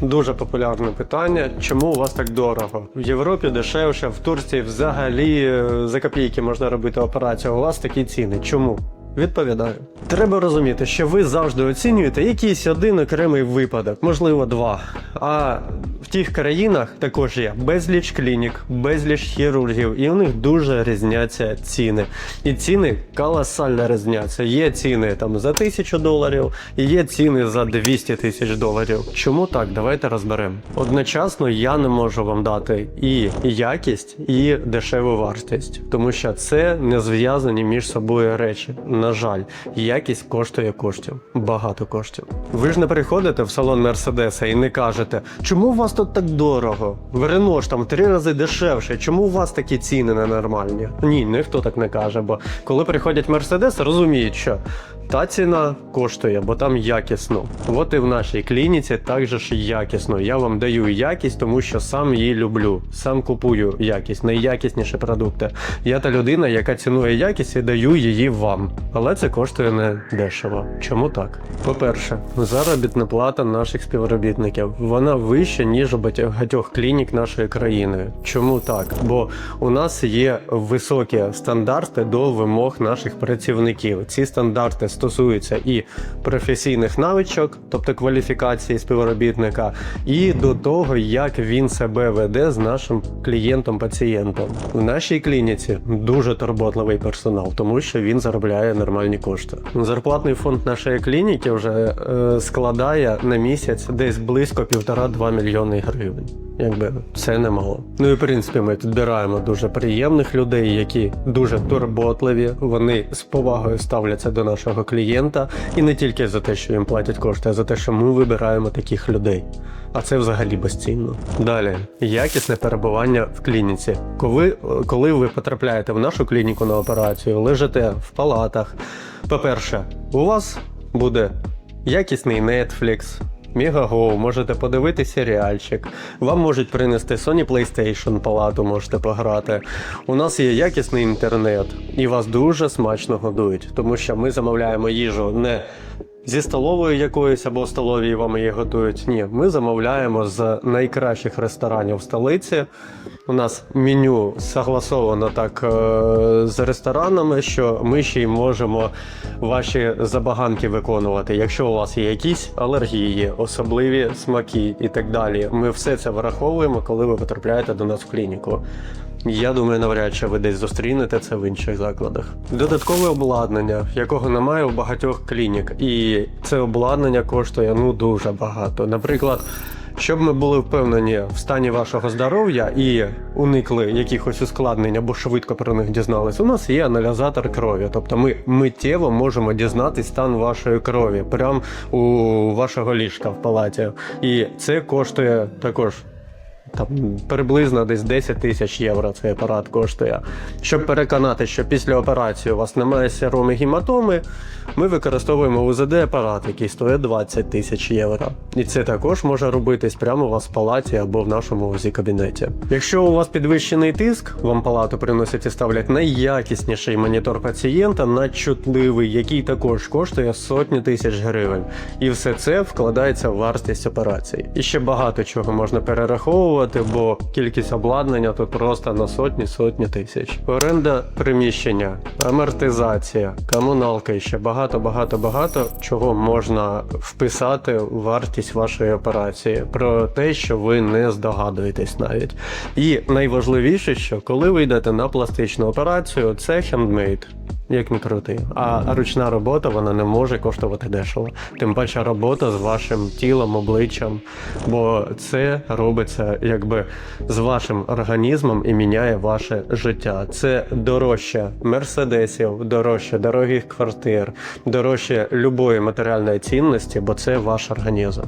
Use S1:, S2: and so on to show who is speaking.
S1: Дуже популярне питання, чому у вас так дорого? В Європі дешевше, в Турції взагалі е, за копійки можна робити операцію. У вас такі ціни. Чому? Відповідаю. Треба розуміти, що ви завжди оцінюєте якийсь один окремий випадок, можливо, два. А в тих країнах також є безліч клінік, безліч хірургів, і у них дуже різняться ціни. І ціни колосально різняться. Є ціни там за тисячу доларів, і є ціни за 200 тисяч доларів. Чому так? Давайте розберемо. Одночасно я не можу вам дати і якість, і дешеву вартість, тому що це не зв'язані між собою речі. На жаль, якість коштує коштів, багато коштів. Ви ж не приходите в салон Мерседеса і не кажете, чому у вас тут так дорого? В Рено ж там три рази дешевше. Чому у вас такі ціни ненормальні? Ні, ніхто так не каже. Бо коли приходять Мерседес, розуміють, що та ціна коштує, бо там якісно. От і в нашій клініці також якісно. Я вам даю якість, тому що сам її люблю. Сам купую якість, найякісніші продукти. Я та людина, яка цінує якість і даю її вам. Але це коштує не дешево. Чому так? По-перше, заробітна плата наших співробітників вона вища, ніж у багатьох клінік нашої країни. Чому так? Бо у нас є високі стандарти до вимог наших працівників. Ці стандарти стосуються і професійних навичок, тобто кваліфікації співробітника, і до того, як він себе веде з нашим клієнтом-пацієнтом. В нашій клініці дуже турботливий персонал, тому що він заробляє нормальні кошти. Зарплатний фонд нашої клініки вже е, складає на місяць десь близько півтора-два мільйони гривень. Якби це немало. Ну і в принципі ми підбираємо дуже приємних людей, які дуже турботливі. Вони з повагою ставляться до нашого клієнта, і не тільки за те, що їм платять кошти, а за те, що ми вибираємо таких людей. А це взагалі безцінно. Далі якісне перебування в клініці. Коли, коли ви потрапляєте в нашу клініку на операцію, лежите в палатах. По-перше, у вас буде якісний Netflix, Мегаго, можете подивитися серіальчик. Вам можуть принести Sony PlayStation палату, можете пограти. У нас є якісний інтернет, і вас дуже смачно годують, тому що ми замовляємо їжу не зі столової якоїсь або столовій вам її готують. Ні, ми замовляємо з найкращих ресторанів столиці. У нас меню согласовано так е, з ресторанами, що ми ще й можемо ваші забаганки виконувати. Якщо у вас є якісь алергії, особливі смаки і так далі. Ми все це враховуємо, коли ви потрапляєте до нас в клініку. Я думаю, навряд чи ви десь зустрінете це в інших закладах. Додаткове обладнання, якого немає у багатьох клінік, і це обладнання коштує ну дуже багато. Наприклад. Щоб ми були впевнені в стані вашого здоров'я і уникли якихось ускладнень або швидко про них дізнались, у нас є аналізатор крові. Тобто ми миттєво можемо дізнатись стан вашої крові прямо у вашого ліжка в палаті. І це коштує також там приблизно десь 10 тисяч євро цей апарат коштує. Щоб переконати, що після операції у вас немає сироми гематоми, ми використовуємо УЗД-апарат, який стоїть 20 тисяч євро. І це також може робитись прямо у вас в палаті або в нашому УЗІ кабінеті. Якщо у вас підвищений тиск, вам палату приносять і ставлять найякісніший монітор пацієнта, надчутливий, який також коштує сотні тисяч гривень. І все це вкладається в вартість операції. І ще багато чого можна перераховувати, бо кількість обладнання тут просто на сотні сотні тисяч. Оренда приміщення, амортизація, комуналка і ще багато, багато, багато чого можна вписати в вартість вашої операції про те, що ви не здогадуєтесь навіть. І найважливіше, що коли ви йдете на пластичну операцію, це хендмейд. Як не крути. А ручна робота вона не може коштувати дешево. Тим паче робота з вашим тілом, обличчям, бо це робиться якби з вашим організмом і міняє ваше життя. Це дорожче мерседесів, дорожче дорогих квартир, дорожче любої матеріальної цінності, бо це ваш організм.